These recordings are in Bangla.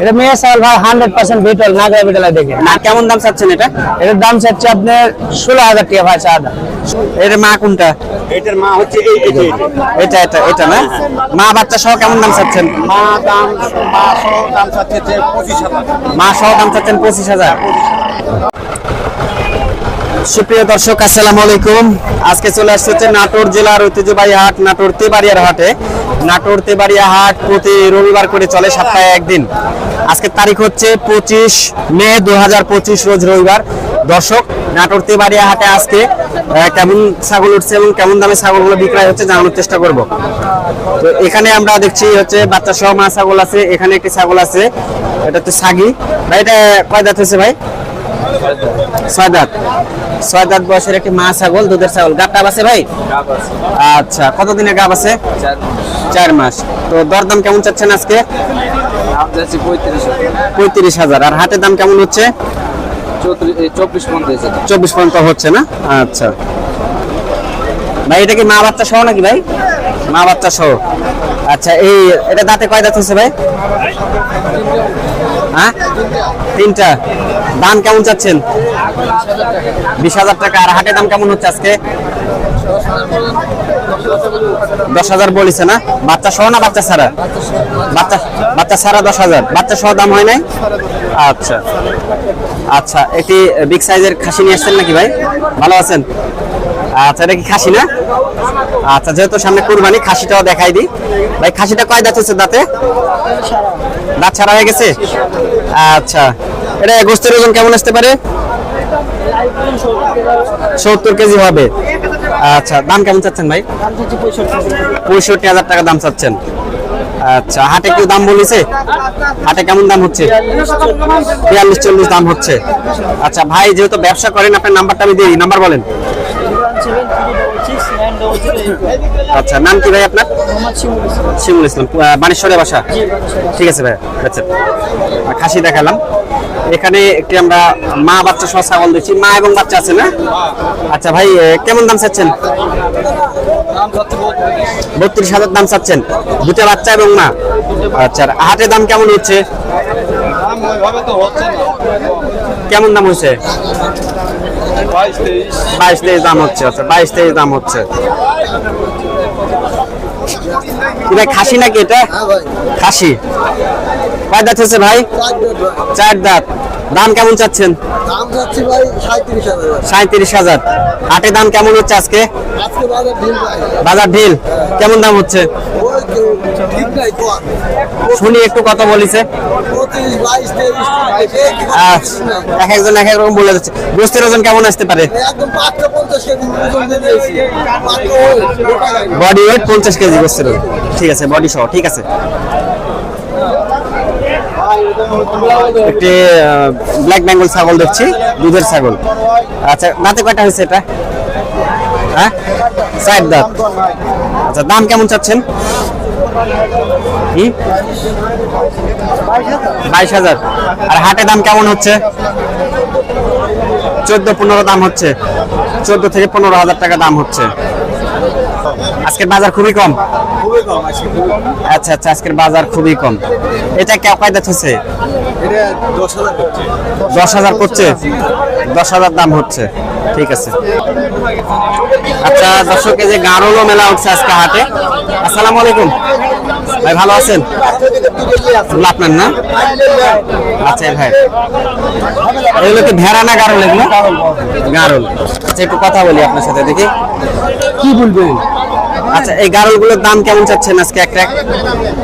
এটা মেয়ে সাল ভাই হান্ড্রেড পার্সেন্ট বিটল নাগরা বিটলা দেখে। না কেমন দাম চাচ্ছেন এটা? এটার দাম চাচ্ছে আপনার ষোলো হাজার টাকা ভাই চা দাম এর মা কোনটা? এটার মা হচ্ছে এই এই এটা। এটা এটা এটা না? মা বাচ্চা সহ কেমন দাম চাচ্ছেন? মা দাম মা সহ দাম চাচ্ছে পঁচিশ হাজার। মা সহ দাম চাচ্ছেন পঁচিশ হাজার। সুপ্রিয় দর্শক, আসসালামু আলাইকুম। আজকে চলে আসছে হচ্ছে নাটোর জেলার ঐতিহ্যবাহী হাট, নাটোর তেবাড়িয়ার হাটে। নাটোর তেবাড়িয়া হাট প্রতি রবিবার করে চলে সপ্তাহে একদিন। আজকে তারিখ হচ্ছে পঁচিশ মে দু রোজ রবিবার। দর্শক, নাটোর তেবাড়িয়া হাটে আজকে কেমন ছাগল উঠছে এবং কেমন দামে ছাগলগুলো বিক্রয় হচ্ছে জানানোর চেষ্টা করব। তো এখানে আমরা দেখছি হচ্ছে বাচ্চা সহ মা ছাগল আছে, এখানে একটি ছাগল আছে, এটা হচ্ছে সাগি। ভাই, এটা কয় দাঁত হয়েছে ভাই? ছয় দাঁত ছয় দাঁত বয়সের একটি মা ছাগল দুধের ছাগল। গাবটা আছে ভাই? আচ্ছা কতদিনের গাব আছে? চার মাস। তো দরদাম কেমন চাচ্ছেন আজকে? পঁয়ত্রিশ হাজার। আর হাটের দাম কেমন হচ্ছে? চব্বিশ চব্বিশ পর্যন্ত হচ্ছে না? আচ্ছা। ভাই এটা কি মা বাচ্চা সহ নাকি ভাই? মা বাচ্চা সহ। আচ্ছা এই এটা দাঁতে কয় দাঁত হচ্ছে ভাই? হ্যাঁ? তিনটা। দাম কেমন চাচ্ছেন? বিশ হাজার টাকা। আর হাটের দাম কেমন হচ্ছে আজকে? দশ হাজার বলেছে না? বাচ্চা সহ না বাচ্চা ছাড়া? বাচ্চা বাচ্চা ছাড়া দশ হাজার। বাচ্চা সহ দাম হয় নাই? আচ্ছা। আচ্ছা একটি বিগ সাইজের খাসি নিয়ে আসছেন নাকি ভাই? ভালো আছেন? আচ্ছা এটা কি খাসি না? আচ্ছা যেহেতু সামনে কুরবানি, খাসিটাও দেখাই দিই। ভাই, খাসিটা কয় দাঁত হচ্ছে দাঁতে? দাঁত ছাড়া হয়ে গেছে? আচ্ছা। এটা গোস্তের ওজন কেমন আসতে পারে? সত্তর কেজি হবে। আচ্ছা দাম কেমন চাচ্ছেন ভাই? পঁয়ষট্টি হাজার টাকা দাম চাচ্ছেন। আচ্ছা হাটে কি দাম বলেছে? হাটে কেমন দাম হচ্ছে? বিয়াল্লিশ, চল্লিশ দাম হচ্ছে। আচ্ছা ভাই, যেহেতু ব্যবসা করেন, আপনার নাম্বারটা আমি দিই। নাম্বার বলেন। আচ্ছা নাম কি ভাই আপনার? শিমুল ইসলাম। বানেশ্বরে বাসা? ঠিক আছে ভাই আচ্ছা খাসি দেখালাম। এখানে একটি আমরা মা বাচ্চা সহ ছাগল দিচ্ছি। মা এবং বাচ্চা আছে না? আচ্ছা ভাই কেমন দাম চাচ্ছেন? বত্রিশ হাজার দাম চাচ্ছেন। দুটো বাচ্চা এবং মা? আচ্ছা আর হাটের দাম কেমন হচ্ছে? কেমন দাম হচ্ছে বাইশ তেইশ দাম হচ্ছে আচ্ছা বাইশ তেইশ দাম হচ্ছে। এটা খাসি নাকি এটা? খাসি। কয় দাঁত হচ্ছে ভাই? চার দাঁত দাম কেমন চাচ্ছেন? দাম যাচ্ছে ভাই সাঁত্রিশ হাজার হাটে দাম কেমন হচ্ছে আজকে? আজকে বাজার ঢিল বাজার ঢিল। কেমন দাম হচ্ছে? শুনি একটু কথা বলিছে। আচ্ছা, এক একজন এক এক রকম বলে যাচ্ছে গোস্তের ওজন কেমন আসতে পারে। বডি ওয়েট পঞ্চাশ কেজি গোস্তের ঠিক আছে বডি সহ ঠিক আছে। একটি ব্ল্যাক বেঙ্গল ছাগল দেখছি দুধের ছাগল। আচ্ছা দাঁতে কয়টা হয়েছে এটা? হ্যাঁ? চার দাঁত। আচ্ছা দাম কেমন চাচ্ছেন? বাইশ হাজার। আর হাটে দাম কেমন হচ্ছে? চোদ্দ পনেরো দাম হচ্ছে। চোদ্দ থেকে পনেরো হাজার টাকা দাম হচ্ছে। আজকের বাজার খুবই কম। আচ্ছা আচ্ছা আজকের বাজার খুবই কম। এটা কে কয়দাত হচ্ছে? দশ হাজার করছে? দশ হাজার দাম হচ্ছে। ঠিক আছে। আচ্ছা দর্শক যে গারোলো মেলা উঠছে আজকে হাটে। আসসালামু আলাইকুম। ভাই, ভালো আছেন? আপনার না? আচ্ছা ভাই। এগুলো কি ভেড়া না গারল এগুলো? গারল। আচ্ছা একটু কথা বলি আপনার সাথে, দেখি। কি বলবেন? আচ্ছা এই গারলগুলোর দাম কেমন চাচ্ছেন আজকে একটা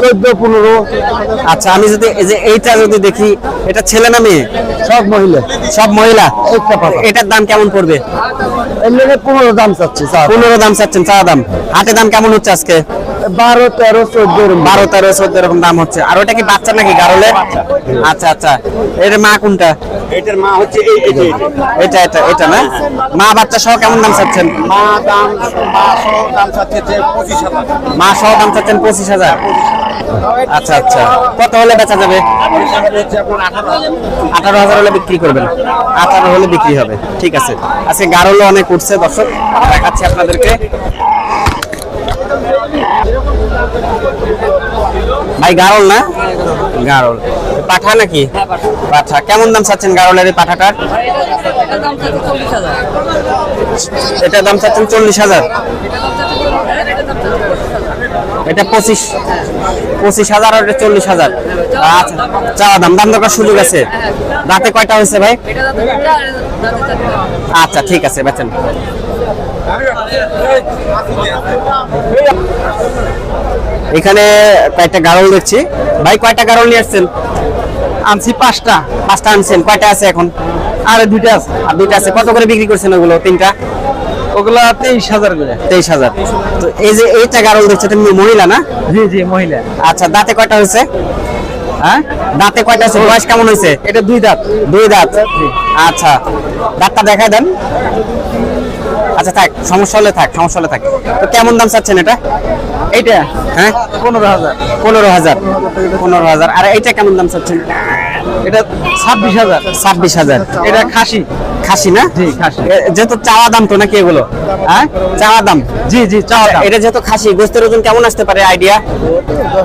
চোদ্দ পনেরো। আচ্ছা আমি যদি এই যে এইটা যদি দেখি এটা ছেলে না মেয়ে? সব মহিলা। সব মহিলা? এটার দাম কেমন পড়বে? পনেরো দাম চাচ্ছি পনেরো দাম চাচ্ছেন চা দাম। হাটে দাম কেমন হচ্ছে আজকে? বারো তেরো চোদ্দ বারো তেরো চোদ্দ এরকম দাম হচ্ছে। আর ওটা কি বাচ্চা নাকি গারলে? আচ্ছা আচ্ছা। এর মা কোনটা? এটার মা হচ্ছে এটা। এটা এটা না? মা বাচ্চা সহ কেমন দাম চাচ্ছেন? মা দাম মা সহ দাম চাচ্ছে পঁচিশ হাজার। মা সহ দাম চাচ্ছেন পঁচিশ হাজার। আচ্ছা আচ্ছা। কত হলে বেচা যাবে? আঠারো হাজার হলে বিক্রি করবেন। আঠারো হলে বিক্রি হবে। ঠিক আছে। আজকে গারলো অনেক উঠছে দর্শক। দেখাচ্ছি আপনাদেরকে। ভাই গারল না? গারল। পাঠা নাকি? পাঠা। কেমন দাম চাচ্ছেন গারলের এই পাঠাটার? এটার দাম চাচ্ছেন চল্লিশ হাজার। এটা পঁচিশ। পঁচিশ হাজার আর এটা চল্লিশ হাজার। আচ্ছা চাওয়া দাম দাম দরকার সুযোগ আছে। রাতে কয়টা হয়েছে ভাই? আচ্ছা ঠিক আছে বেচেন। এখানে কয়েকটা গারল দেখছি। ভাই কয়টা গারল নিয়ে আসছেন? আনছি পাঁচটা। পাঁচটা আনছেন কয়টা আছে এখন? আর দুইটা আছে। আর দুইটা আছে কত করে বিক্রি করছেন ওগুলো তিনটা? ওগুলো তেইশ হাজার করে। তেইশ হাজার। তো এই যে এইটা গারল দেখছে এটা মহিলা না? জি জি মহিলা। আচ্ছা দাঁতে কয়টা হয়েছে? হ্যাঁ? দাঁতে কয়টা আছে? বয়স কেমন হয়েছে? এটা দুই দাঁত। দুই দাঁত? আচ্ছা দাঁতটা দেখায় দেন। আচ্ছা থাক সমস্যা হলে থাক সমস্যা হলে থাক। তো কেমন দাম চাচ্ছেন এটা? এইটা? হ্যাঁ? পনেরো হাজার। পনেরো হাজার। পনেরো হাজার। আর এইটা কেমন দাম চাচ্ছেন? এটা ছাব্বিশ হাজার। ছাব্বিশ হাজার। এটা খাসি। খাসি না? জি খাসি। যেহেতু চাওয়া দাম তো নাকি এগুলো? হ্যাঁ? চাওয়া দাম? জি জি চাওয়া দাম। এটা যেহেতু খাসি গোস্তের ওজন কেমন আসতে পারে? আইডিয়া?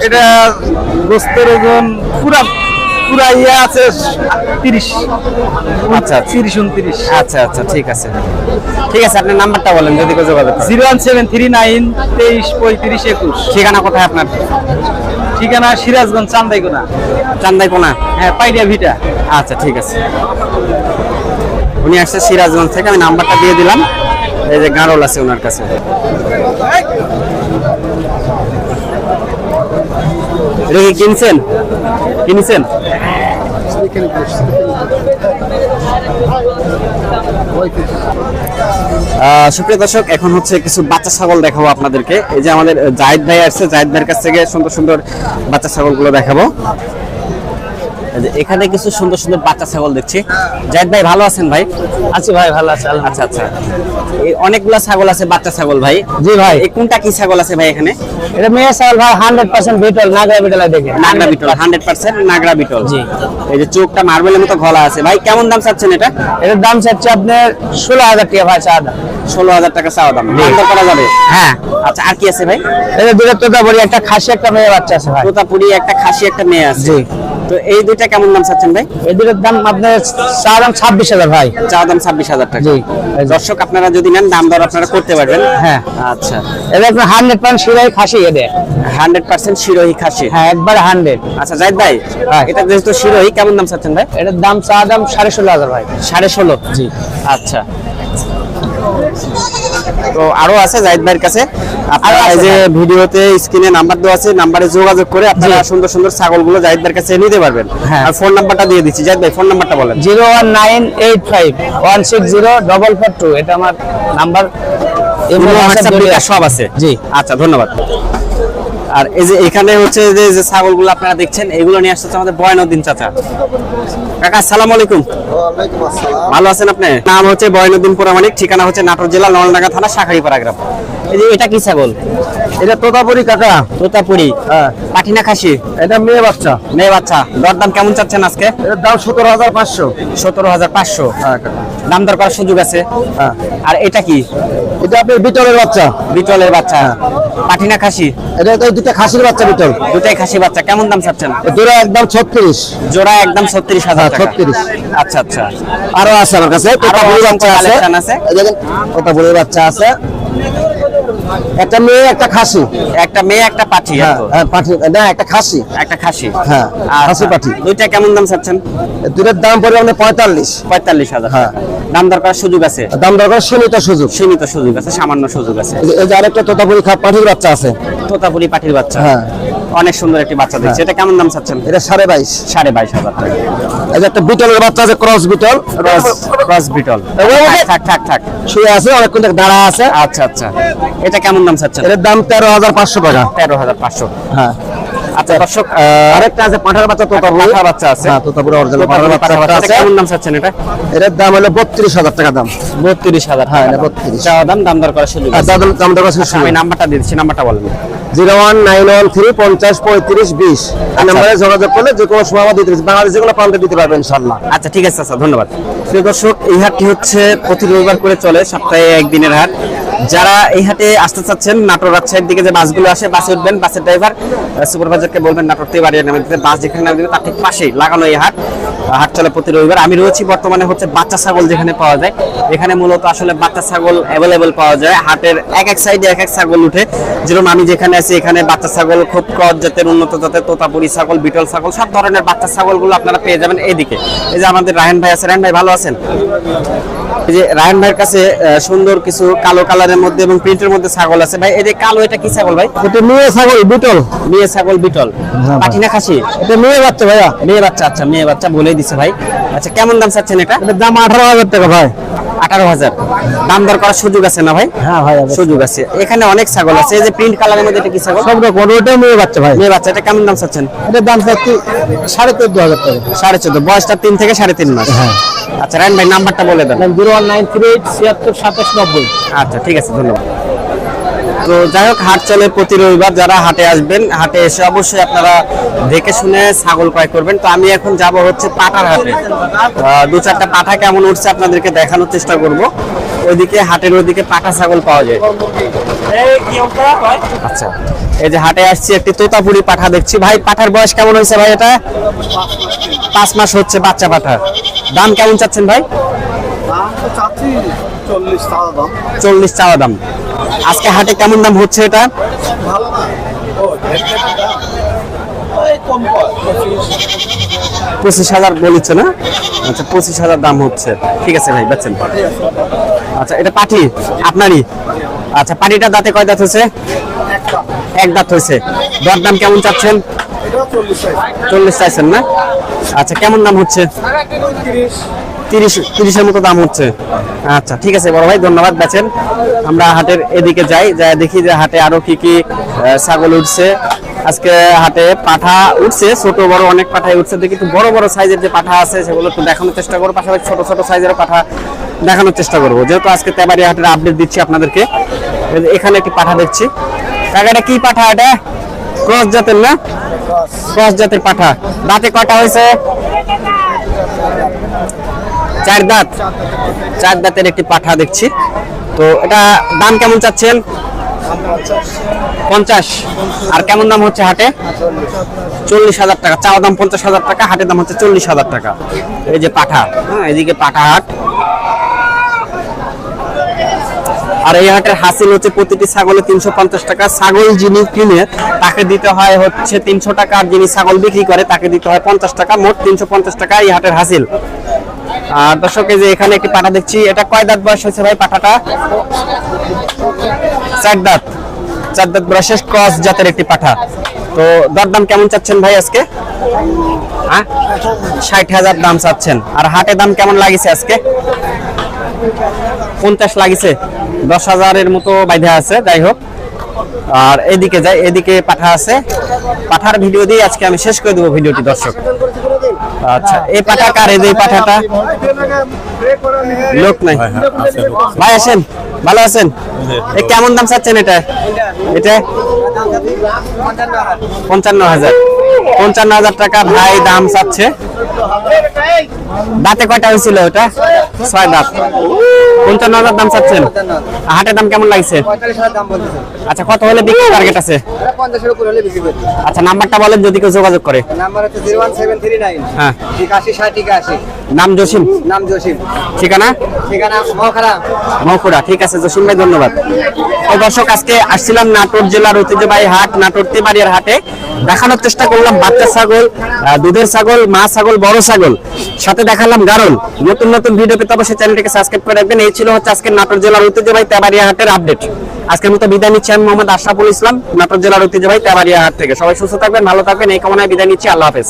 এটা গোস্তের ওজন পুরা পুরা ইয়ে আছে তিরিশ। আচ্ছা তিরিশ উনত্রিশ। আচ্ছা আচ্ছা ঠিক আছে। ঠিক আছে আপনার নাম্বারটা বলেন যদি কেউ যোগাযোগ zero one seven three nine তেইশ পঁয়ত্রিশ একুশ। ঠিকানা কোথায় আপনার? ঠিকানা সিরাজগঞ্জ চান্দাইগোনা চান্দাইকোনা? হ্যাঁ পাইডিয়া ভিটা। আচ্ছা ঠিক আছে। উনি আসছে সিরাজগঞ্জ থেকে আমি নাম্বারটা দিয়ে দিলাম। এই যে গারল আছে ওনার কাছে। এটা কি কিনছেন? কিনছেন আহ, সুপ্রিয় দর্শক এখন হচ্ছে কিছু বাচ্চা ছাগল দেখাবো আপনাদেরকে। এই যে আমাদের জাহিদ ভাই আসছে জাহিদ ভাইয়ের কাছ থেকে সুন্দর সুন্দর বাচ্চা ছাগলগুলো দেখাবো। যে এখানে কিছু সুন্দর সুন্দর বাচ্চা ছাগল দেখছি। জাহিদ ভাই ভালো আছেন ভাই? আছি ভাই ভালো আছে আচ্ছা আচ্ছা। অনেকগুলা ছাগল আছে বাচ্চা ছাগল ভাই। জি ভাই। কোনটা কি ছাগল আছে ভাই এখানে? এটা মেয়ে সাল ভাই হান্ড্রেড পার্সেন্ট বিটল নাগরা বিটল দেখে নাগরা বিটল হান্ড্রেড পার্সেন্ট নাগরা বিটল জি। এই যে চোখটা মার্বেলের মতো গলা আছে। ভাই কেমন দাম চাচ্ছেন এটা? এটার দাম চাচ্ছে আপনার ষোলো হাজার টাকা ভাই চা দাম। ষোলো হাজার টাকা চাওয়া দাম। করা যাবে? হ্যাঁ। আচ্ছা আর কি আছে ভাই? এটা দুটো তোতা একটা খাসি একটা মেয়ে বাচ্চা আছে ভাই। তোতাপুরি একটা খাসি একটা মেয়ে আছে। জি। তো এই দুইটা কেমন দাম চাচ্ছেন ভাই? এই দুটোর দাম আপনার চা দাম ছাব্বিশ হাজার ভাই। চা দাম ছাব্বিশ হাজার টাকা। দর্শক আপনারা যদি নেন দাম দর আপনারা করতে পারবেন। হ্যাঁ। আচ্ছা। এটা আপনার হান্ড্রেড পার্সেন্ট সিরাই খাসি এদের। হান্ড্রেড পার্সেন্ট শিরোহী খাসি। হ্যাঁ একবার হান্ড্রেড আচ্ছা জাহিদ ভাই হ্যাঁ। এটা যেহেতু শিরোহী কেমন দাম চাচ্ছেন ভাই? এটার দাম চা দাম সাড়ে ষোলো হাজার ভাই। সাড়ে ষোলো। জি। আচ্ছা। তো আরও আছে জাহিদ ভাইয়ের কাছে। আপনারা এই যে। ভিডিওতে স্ক্রিনে নাম্বার দেওয়া আছে নাম্বারে যোগাযোগ করে আপনারা সুন্দর সুন্দর ছাগলগুলো জাহিদ ভাইয়ের কাছে নিতে পারবেন। হ্যাঁ। আর ফোন নাম্বারটা দিয়ে দিচ্ছি। জাহিদ ভাই ফোন নাম্বারটা বলেন। Zero one nine eight five one six zero double four two. এটা আমার নাম্বার সব আছে। জি। আচ্ছা ধন্যবাদ। আর এই যে এখানে হচ্ছে যে যে ছাগলগুলো আপনারা দেখছেন এগুলো নিয়ে আসছে আমাদের বয়নউদ্দিন চাচা। কাকা আসসালামু আলাইকুম। ভালো আছেন আপনি? নাম হচ্ছে বয়নুদ্দিন পুরামানিক ঠিকানা হচ্ছে নাটোর জেলা নলডাঙ্গা থানা শাখারিপাড়া গ্রাম। এই যে এটা কি ছাগল? এটা তোতাপুরি কাকা। তোতাপুরি। হ্যাঁ। পাঠিনা খাসি? এটা মেয়ে বাচ্চা। মেয়ে বাচ্চা। দরদাম কেমন চাচ্ছেন আজকে? এটার দাম সতেরো হাজার পাঁচশো। সতেরো হাজার পাঁচশো। হ্যাঁ কাকা। দাম দর করার সুযোগ আছে। হ্যাঁ। আর এটা কি? এটা আপনার বিটলের বাচ্চা। বিটলের বাচ্চা। পাঠিনা খাসি? এটা তো দুটা খাসির বাচ্চা বিটল। দুটাই খাসি বাচ্চা। কেমন দাম চাচ্ছেন? জোড়া একদম ছত্রিশ। জোড়া একদম ছত্রিশ হাজার হ্যাঁ, টাকা। 36 আচ্ছা আচ্ছা। আরও আছে আমার কাছে। আরও তোতাপুরি বাচ্চা আছে। দেখেন তোতা এই বাচ্চা আছে। একটা মেয়ে একটা খাসি। একটা মেয়ে একটা পাঠি হ্যাঁ। হ্যাঁ পাঠি। না একটা খাসি। একটা খাসি? হ্যাঁ, আচ্ছা। খাসি পাঠি। দুইটা কেমন দাম চাচ্ছেন? দুটোর দাম পড়বে আপনার পঁয়তাল্লিশ। পঁয়তাল্লিশ হাজার হ্যাঁ। দাম দর করার সুযোগ আছে? দাম দরকার সীমিত সুযোগ। সীমিত সুযোগ আছে সামান্য সুযোগ আছে। এই যে- আরেকটা তোতাপুরি খা পাঠির বাচ্চা আছে। তোতাপুরি পাঠির বাচ্চা। হ্যাঁ। অনেক সুন্দর একটি বাচ্চা দেখছি হ্যাঁ। এটা কেমন দাম চাচ্ছেন? এটা সাড়ে বাইশ। সাড়ে বাইশ হাজার টাকা। এই যে একটা বিটলের বাচ্চা আছে cross Beetal. Cross cross Beetal. থাক থাক থাক শুয়ে আছে অনেকক্ষণ দাঁড়া আছে। আচ্ছা আচ্ছা। এটা কেমন দাম চাচ্ছেন? এটার দাম তেরো হাজার পাঁচশো টাকা। তেরো হাজার পাঁচশো। হ্যাঁ। আচ্ছা দর্শক আরেকটা আছে পাঠার বাচ্চা তোতাপুরি পাঠার বাচ্চা আছে। হ্যাঁ তোতাপুরি অরিজিনাল পাঠার বাচ্চা আছে। কেমন দাম চাচ্ছেন এটা? এটার দাম হলো বত্রিশ হাজার টাকা দাম। বত্রিশ হাজার হ্যাঁ এটা বত্রিশ। চাওয়া দাম দাম দর সুযোগ আর আছে। দাম দাম দরকার আচ্ছা, আমি নাম্বারটা দিচ্ছি নাম্বারটা এই নাম্বারে যোগাযোগ করলে যে কোনো সময় দিতে কোনো প্রান্তে দিতে পারবে ইনশাল্লাহ আচ্ছা ঠিক আছে স্যার ধন্যবাদ। প্রিয় দর্শক এই হাটটি হচ্ছে প্রতি রবিবার করে চলে সপ্তাহে একদিনের হাট। যারা এই হাটে আসতে চাচ্ছেন, নাটোর রাজশাহীর দিকে যে বাসগুলো আসে, বাসে উঠবেন বাসের ড্রাইভার সুপারভাইজারকে বলবেন নাটোর থেকে বাড়িয়ে নামে দিতে, বাস যেখানে নামে দিবে, তার ঠিক পাশেই লাগানো এই হাট। হাট চলে প্রতি রবিবার। আমি রয়েছি বর্তমানে হচ্ছে বাচ্চা ছাগল যেখানে পাওয়া যায়। এখানে মূলত আসলে বাচ্চা ছাগল অ্যাভেলেবেল পাওয়া যায়। হাটের এক এক সাইডে এক এক ছাগল উঠে। যেরকম আমি যেখানে আছি, এখানে বাচ্চা ছাগল, খুব ক্রস জাতের, উন্নত জাতের, তোতাপুরি ছাগল, বিটল ছাগল, সব ধরনের বাচ্চা ছাগলগুলো আপনারা পেয়ে যাবেন এইদিকে এই যে আমাদের রায়ন ভাই আছে। রায়ন ভাই, ভালো আছেন? এই যে রায়ন ভাইয়ের কাছে সুন্দর কিছু কালো কালারের মধ্যে এবং প্রিন্টের মধ্যে ছাগল আছে। ভাই এই যে কালো এটা কি ছাগল ভাই? এটা মেয়ে ছাগল বিটল। মেয়ে ছাগল বিটল। পাঠি না খাসি? এটা মেয়ে বাচ্চা ভাইয়া। মেয়ে বাচ্চা আচ্ছা মেয়ে বাচ্চা বলেই দিছে ভাই। আচ্ছা কেমন দাম চাচ্ছেন এটা? এটার দাম আঠারো হাজার টাকা ভাই। আঠারো হাজার। দাম দর করার সুযোগ আছে না ভাই? হ্যাঁ ভাই সুযোগ আছে। এখানে অনেক ছাগল আছে এই যে প্রিন্ট কালারের মধ্যে এটা কি ছাগল? সব রকম ওটা মেয়ে বাচ্চা ভাই। মেয়ে বাচ্চা এটা কেমন দাম চাচ্ছেন? এটার দাম চাচ্ছি সাড়ে চোদ্দ হাজার টাকা। সাড়ে চোদ্দ বয়সটা তিন থেকে সাড়ে তিন মাস। হ্যাঁ। আচ্ছা রায়ন ভাই নাম্বারটা বলে দেন। Zero one nine three eight ছিয়াত্তর সাতাশ নব্বই। আচ্ছা ঠিক আছে ধন্যবাদ। তো যাই হোক হাট চলে প্রতি রবিবার যারা হাটে আসবেন হাটে এসে অবশ্যই আপনারা দেখে শুনে ছাগল ক্রয় করবেন। তো আমি এখন যাব হচ্ছে পাঠার হাটে। দু চারটা পাঠা কেমন উঠছে আপনাদেরকে দেখানোর চেষ্টা করব। ওইদিকে হাটের ওইদিকে পাঠা ছাগল পাওয়া যায়। আচ্ছা এই যে হাটে আসছি একটি তোতাপুরি পাঠা দেখছি। ভাই পাঠার বয়স কেমন হয়েছে ভাই এটা? পাঁচ মাস হচ্ছে বাচ্চা পাঠা দাম কেমন চাচ্ছেন ভাই? চল্লিশ টাকা দাম। চল্লিশ চাওয়া দাম। আজকে হাটে কেমন দাম হচ্ছে এটা? পঁচিশ হাজার বলেছে না? আচ্ছা পঁচিশ হাজার দাম হচ্ছে। ঠিক আছে ভাই, বেচেন আচ্ছা এটা পাটি? আপনারই? আচ্ছা পাটিটা দাঁতে কয় দাঁত হয়েছে? এক দাঁত হয়েছে। দর দাম কেমন চাচ্ছেন? চল্লিশ চাইছেন না? আচ্ছা কেমন দাম হচ্ছে? তিরিশ, তিরিশের মতো দাম হচ্ছে। আচ্ছা ঠিক আছে বড় ভাই ধন্যবাদ বেচেন। আমরা হাটের এদিকে যাই যাই দেখি যে হাটে আরও কি কি ছাগল উঠছে। আজকে হাটে পাঠা উঠছে ছোট বড় অনেক পাঠাই উঠছে। দেখি একটু বড় বড় সাইজের যে পাঠা আছে সেগুলো একটু দেখানোর চেষ্টা করব। পাশাপাশি ছোট ছোট সাইজের পাঠা দেখানোর চেষ্টা করব। যেহেতু আজকে তেবাড়ি হাটের আপডেট দিচ্ছি আপনাদেরকে এখানে একটি পাঠা দেখছি। কাকা এটা কি পাঠা এটা? ক্রস জাতের না? ক্রস জাতের পাঠা। দাঁতে কটা হয়েছে? চার দাঁত। চার দাঁতের একটি পাঠা দেখছি। তো এটা দাম কেমন চাচ্ছেন? পঞ্চাশ। আর কেমন দাম হচ্ছে হাটে? চল্লিশ হাজার টাকা। চাওয়া দাম পঞ্চাশ হাজার টাকা, হাটের দাম হচ্ছে চল্লিশ হাজার টাকা। এই যে পাঠা হ্যাঁ এদিকে পাঠা হাট। আর এই হাটের হাসিল হচ্ছে প্রতিটি ছাগলে তিনশো পঞ্চাশ টাকা। ছাগল যিনি কিনে, তাকে দিতে হয় হচ্ছে তিনশো টাকা। আর যিনি ছাগল বিক্রি করে, তাকে দিতে হয় পঞ্চাশ টাকা। মোট তিনশো পঞ্চাশ টাকা এই হাটের হাসিল। আর দর্শক যে এখানে একটি পাঠা দেখছি। এটা কয় দাঁত বয়স হয়েছে ভাই পাঠাটা চার দাঁত। চার দাঁত বয়সের ক্রস জাতের একটি পাঠা তো দরদাম কেমন চাচ্ছেন ভাই আজকে? হ্যাঁ? ষাট হাজার দাম চাচ্ছেন। আর হাটে দাম কেমন লাগিছে আজকে? পঞ্চাশ লাগিছে। দশ হাজারের মতো বাইধে আছে, যাই হোক। আর এদিকে যাই, এদিকে পাঠা আছে। পাঠার ভিডিও দিয়ে আজকে আমি শেষ করে দেবো ভিডিওটি, দর্শক। আচ্ছা এই পাঠা কার? এই পাঠাটা? লোক নাই। ভাই আসেন। ভালো আছেন? কেমন দাম চাচ্ছেন এটা? এটা? পঞ্চান্ন হাজার। পঞ্চান্ন হাজার টাকা ভাই দাম চাচ্ছে। দাঁতে কয়টা হয়েছিল ওটা? ছয় দাঁত। পঞ্চান্ন হাজার দাম চাচ্ছেন। হাটের দাম কেমন লাগছে? আচ্ছা কত হলে বিক্রি টার্গেট আছে? আচ্ছা নাম্বারটা বলেন যদি কেউ যোগাযোগ করে। নাইন হ্যাঁ। নাম জসিম? নাম জসিম ঠিকানা? ঠিকানা মহখারা মহকুড়া ঠিক আছে, জসিম ভাই, ধন্যবাদ। দর্শক, আজকে আসছিলাম নাটোর জেলার ঐতিহ্যবাহী হাট, নাটোর তেবাড়িয়ার হাটে। দেখানোর চেষ্টা করলাম, বাচ্চা ছাগল দুধের ছাগল, মা ছাগল, বড় ছাগল। সাথে দেখালাম গারল। নতুন নতুন ভিডিও পেতে অবশ্যই চ্যানেলটিকে সাবস্ক্রাইব করে রাখবেন। এই ছিল হচ্ছে আজকে নাটোর জেলার ঐতিহ্যবাহী তেবারিয়া হাটের আপডেট আজকের মতো বিদায় নিচ্ছি আমি মোহাম্মদ আশরাফুল ইসলাম, নাটোর জেলার ঐতিহ্যবাহী তেবারিয়া হাট থেকে। সবাই সুস্থ থাকবেন, ভালো থাকবেন। এই কামনায় বিদায় নিচ্ছি। আল্লাহ হাফেজ।